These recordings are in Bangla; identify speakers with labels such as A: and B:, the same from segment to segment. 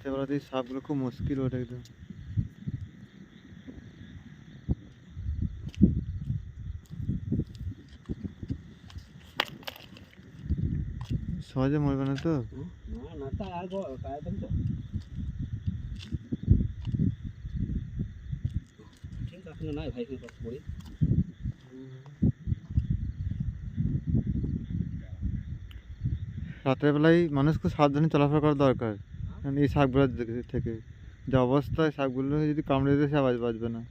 A: রাতের বেলাতে এই সাপগুলো খুব মুশকিল ওঠে একদম সহজে মরবে না তো?
B: না না তা আর গো কায় তো। ঠিক আছে না ভাই কি কথা বলি
A: রাতের বেলায় মানুষ খুব সাবধানে চলাফেরা করা দরকার। কারণ এই শাকগুলোর থেকে যে অবস্থায় শাকগুলো যদি কামড়ে দিতে সে আওয়াজ বাজবে না।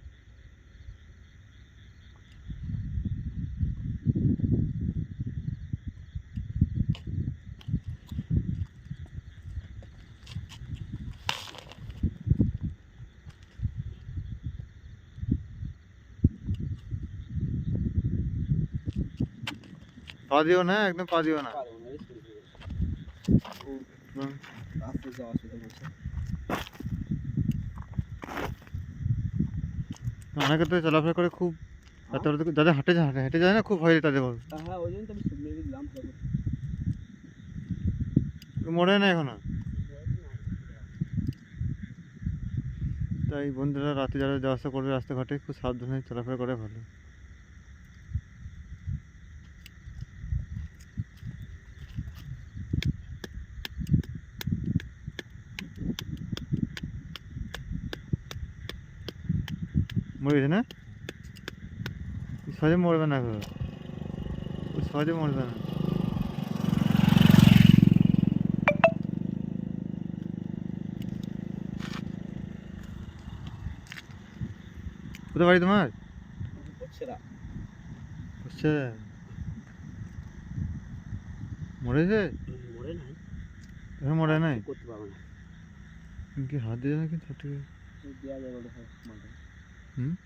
A: পা দিও না একদম পা দিও না।
B: করে যাওয়া অসুবিধা হচ্ছে
A: অনেকে তো চলাফেরা করে খুব বেলাতে যাদের হাঁটে যায় হাঁটে হেঁটে যায় না খুব ভয় তাদের বল।
B: হ্যাঁ ওই জন্য তো আমি দিলাম
A: মরে না এখনও? তাই বন্ধুরা রাতে যারা যাওয়া আসা করবে রাস্তাঘাটে খুব সাবধানে চলাফেরা করে ভালো। মরে গেছে না? সহজে মরবে না গো। সহজে মরবে না। কোথায় বাড়ি তোমার?
B: হচ্ছে
A: মরেছে
B: মরে নাই।
A: মরে নাই?
B: করতে পারব না।
A: কি হাত দিয়ে নাকি ছোট
B: দেওয়া যাবে
A: 嗯？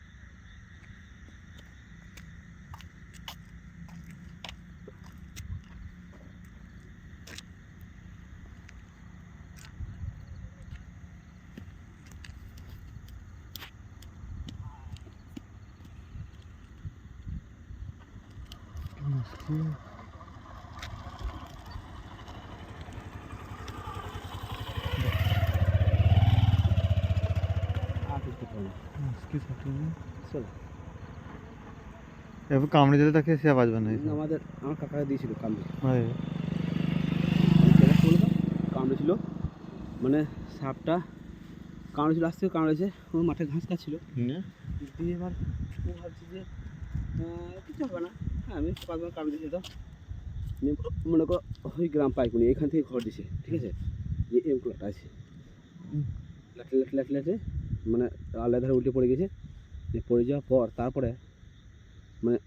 B: 嗯
A: এবার কামড়ে দিলে তাকে সে বাজবে না
B: আমাদের আমার কাকা দিয়েছিল কামড়ে।
A: হয়
B: কামড়েছিল। মানে সাপটা কামড়েছিল আসতে কামড়েছে। ও মাঠে ঘাস খাচ্ছিল। দিয়ে এবার ও ভাবছি যে কিছু হবে না। হ্যাঁ আমি পাঁচবার কামড়ে দিয়েছি তো। মনে করো ওই গ্রাম পাইকুনি এখান থেকে ঘর দিছে ঠিক আছে? যে এম ক্লাটা আছে। লাটে লাটে লাটে লাটে মানে আলাদা ধারে উল্টে পড়ে গেছে। পড়ে যাওয়ার পর তারপরে মানে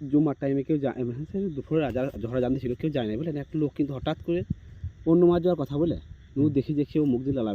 B: জুমার টাইমে কেউ যায় মানে দুপুরে রাজা ঝড়া জানতে ছিল, কেউ যায় না বলে। একটা লোক কিন্তু হঠাৎ করে অন্য মাছ যাওয়ার কথা বলে। নু দেখি দেখি ও মুখ দিয়ে লালা